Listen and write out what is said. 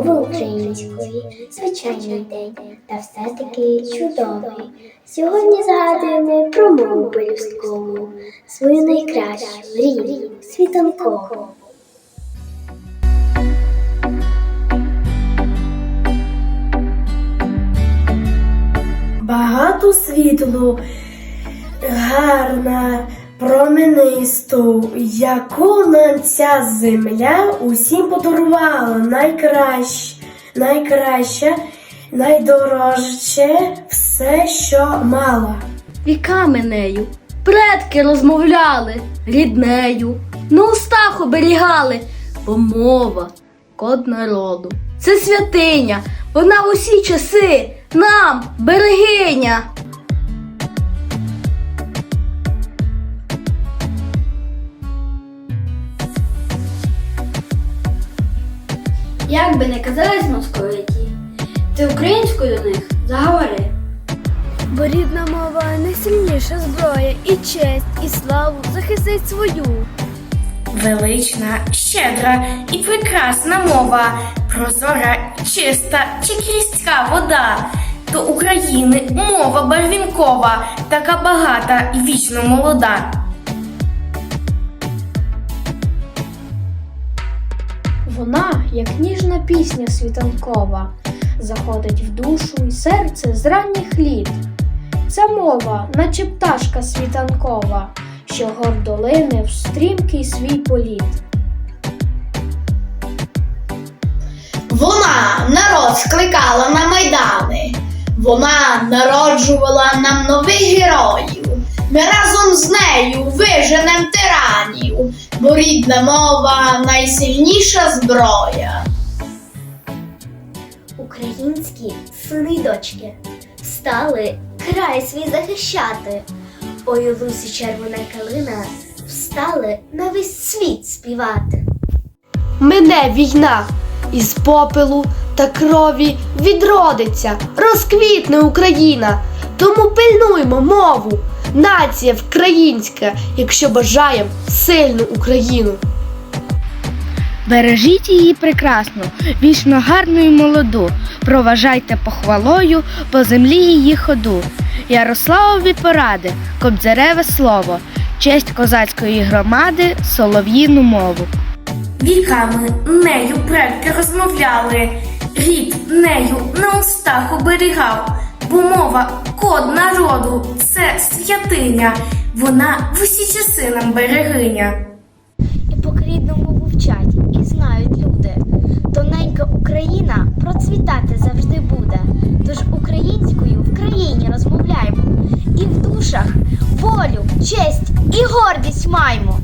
української, звичайний день, та все таки чудовий. Сьогодні згадуємо про мову пелюсткову, свою найкращу, рідну, світанкову. Багато світлу, гарна, променисту, яку нам ця земля усім подарувала найкраще, найкраще, найдорожче все, що мала. Віками нею, предки розмовляли ріднею, на устах оберігали, бо мова, код народу. Це святиня, вона в усі часи нам берегиня. Як би не казались московиті, ти українською до них заговори. Бо рідна мова найсильніша зброя, і честь, і славу захистить свою. Велична, щедра і прекрасна мова, прозора, чиста, чи крістка вода. До України мова барвінкова, така багата і вічно молода. Вона, як ніжна пісня світанкова, заходить в душу і серце з ранніх літ. Ця мова, наче пташка світанкова, що гордо лине в стрімкий свій політ. Вона народ скликала на майдани. Вона народжувала нам нових героїв. Ми разом з нею виженем бо рідна мова найсильніша зброя. Українські сини й дочки встали край свій захищати. Ой, у лусі червона калина встали на весь світ співати. Мине війна, із попелу та крові відродиться, розквітне Україна. Тому пильнуймо мову, нація вкраїнська, якщо бажаєм сильну Україну. Бережіть її прекрасну, вічно гарну і молоду. Проважайте похвалою по землі її ходу. Ярославові поради, кобзареве слово, честь козацької громади, солов'їну мову. Віками нею предки розмовляли, рід нею на устах оберігав, бо мова код народу це святиня, вона в усі часи нам берегиня. І поки рідну мову вчать і знають люди, тоненька Україна процвітати завжди буде. Тож українською в країні розмовляємо, і в душах волю, честь і гордість маємо.